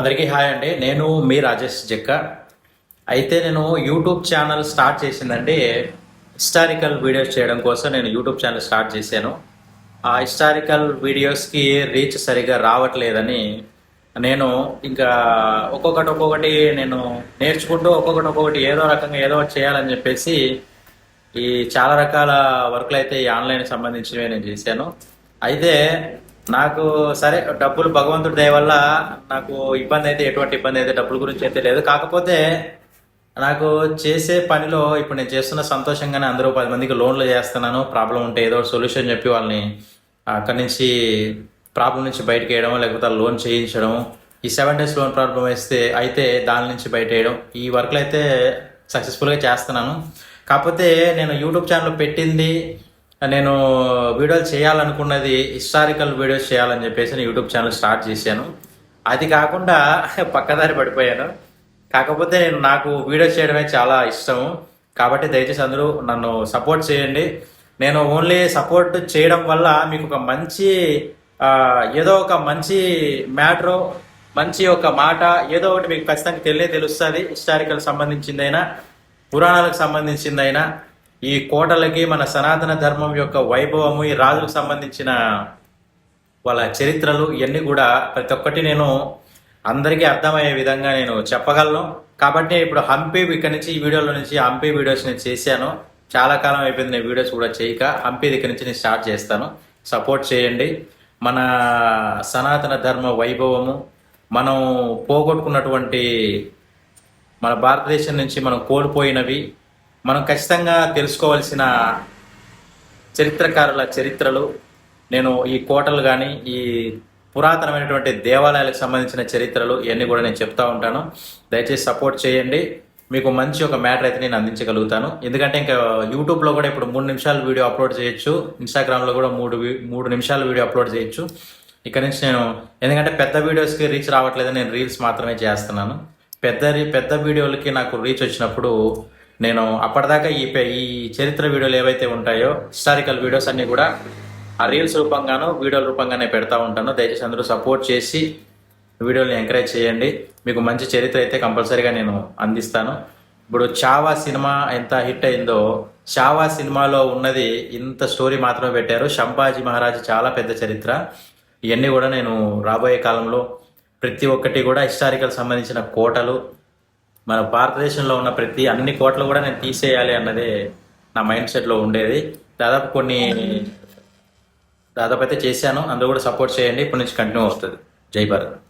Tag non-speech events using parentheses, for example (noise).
అందరికీ హాయ్ అండి. నేను మీ రాజేష్ జక్క. అయితే నేను యూట్యూబ్ ఛానల్ స్టార్ట్ చేసిందండి హిస్టారికల్ వీడియోస్ చేయడం కోసం నేను యూట్యూబ్ ఛానల్ స్టార్ట్ చేశాను. ఆ హిస్టారికల్ వీడియోస్కి రీచ్ సరిగా రావట్లేదని నేను ఇంకా ఒక్కొక్కటి ఒక్కొక్కటి నేను నేర్చుకుంటూ ఒక్కొక్కటి ఒక్కొక్కటి ఏదో రకంగా ఏదో చేయాలని చెప్పేసి ఈ చాలా రకాల వర్క్లు అయితే ఈ ఆన్లైన్ సంబంధించినవి నేను చేశాను. అయితే నాకు సరే డబ్బులు భగవంతుడి దయ వల్ల నాకు ఇబ్బంది అయితే ఎటువంటి ఇబ్బంది అయితే డబ్బుల గురించి అయితే లేదు. కాకపోతే నాకు చేసే పనిలో ఇప్పుడు నేను చేస్తున్న సంతోషంగానే అందరూ పది మందికి లోన్లు చేస్తున్నాను. ప్రాబ్లం ఉంటే ఏదో సొల్యూషన్ చెప్పి వాళ్ళని అక్కడి నుంచి ప్రాబ్లం నుంచి బయటకు వేయడం లేకపోతే లోన్ చేయించడం ఈ సెవెన్ డేస్ లోన్ ప్రాబ్లం వేస్తే అయితే దాని నుంచి బయట వేయడం ఈ వర్క్లు అయితే సక్సెస్ఫుల్గా చేస్తున్నాను. కాకపోతే నేను యూట్యూబ్ ఛానల్ పెట్టింది నేను వీడియోలు చేయాలనుకున్నది హిస్టారికల్ వీడియోస్ చేయాలని చెప్పేసి నేను యూట్యూబ్ ఛానల్ స్టార్ట్ చేశాను. అది కాకుండా (laughs) పక్కదారి పడిపోయాను. కాకపోతే నేను నాకు వీడియోస్ చేయడమే చాలా ఇష్టం. కాబట్టి దయచేసి అందరూ నన్ను సపోర్ట్ చేయండి. నేను ఓన్లీ సపోర్ట్ చేయడం వల్ల మీకు ఒక మంచి ఏదో ఒక మంచి మ్యాటర్ మంచి ఒక మాట ఏదో ఒకటి మీకు ఖచ్చితంగా తెలియ తెలుస్తుంది. హిస్టారికల్ సంబంధించిందైనా పురాణాలకు సంబంధించిందైనా. ఈ కోటలకి మన సనాతన ధర్మం యొక్క వైభవము ఈ రాజులకు సంబంధించిన వాళ్ళ చరిత్రలు ఇవన్నీ కూడా ప్రతి ఒక్కటి నేను అందరికీ అర్థమయ్యే విధంగా నేను చెప్పగలను. కాబట్టి ఇప్పుడు హంపి ఇక్కడ నుంచి ఈ వీడియోలో నుంచి హంపి వీడియోస్ నేను చేశాను. చాలా కాలం అయిపోయింది నేను వీడియోస్ కూడా చేయక. హంపి దగ్గర నుంచి నేను స్టార్ట్ చేస్తాను. సపోర్ట్ చేయండి. మన సనాతన ధర్మ వైభవము మనం పోగొట్టుకున్నటువంటి మన భారతదేశం నుంచి మనం కోల్పోయినవి మనం ఖచ్చితంగా తెలుసుకోవాల్సిన చరిత్రకారుల చరిత్రలు నేను ఈ కోటలు కానీ ఈ పురాతనమైనటువంటి దేవాలయాలకు సంబంధించిన చరిత్రలు ఇవన్నీ కూడా నేను చెప్తా ఉంటాను. దయచేసి సపోర్ట్ చేయండి. మీకు మంచి ఒక మ్యాటర్ అయితే నేను అందించగలుగుతాను. ఎందుకంటే ఇంకా యూట్యూబ్లో కూడా ఇప్పుడు మూడు నిమిషాలు వీడియో అప్లోడ్ చేయొచ్చు. ఇన్స్టాగ్రామ్లో కూడా మూడు మూడు నిమిషాలు వీడియో అప్లోడ్ చేయొచ్చు. ఇక్కడ నుంచి నేను ఎందుకంటే పెద్ద వీడియోస్కి రీచ్ రావట్లేదు నేను రీల్స్ మాత్రమే చేస్తున్నాను. పెద్ద రీ- పెద్ద వీడియోలకి నాకు రీచ్ వచ్చినప్పుడు నేను అప్పటిదాకా ఈ ఈ చరిత్ర వీడియోలు ఏవైతే ఉంటాయో హిస్టారికల్ వీడియోస్ అన్నీ కూడా ఆ రీల్స్ రూపంగాను వీడియోల రూపంగానే పెడతా ఉంటాను. దయచేసి అందరూ సపోర్ట్ చేసి వీడియోని ఎంకరేజ్ చేయండి. మీకు మంచి చరిత్ర అయితే కంపల్సరీగా నేను అందిస్తాను. ఇప్పుడు చావా సినిమా ఎంత హిట్ అయిందో చావా సినిమాలో ఉన్నది ఇంత స్టోరీ మాత్రమే పెట్టారు. శంభాజీ మహారాజ్ చాలా పెద్ద చరిత్ర. ఇవన్నీ కూడా నేను రాబోయే కాలంలో ప్రతి ఒక్కటి కూడా హిస్టారికల్ సంబంధించిన కోటలు మన భారతదేశంలో ఉన్న ప్రతి అన్ని కోట్లు కూడా నేను తీసేయాలి అన్నదే నా మైండ్ సెట్లో ఉండేది. దాదాపు కొన్ని దాదాపు అయితే చేశాను. అందులో కూడా సపోర్ట్ చేయండి. ఇప్పటి నుంచి కంటిన్యూ అవుతుంది జై భారత్.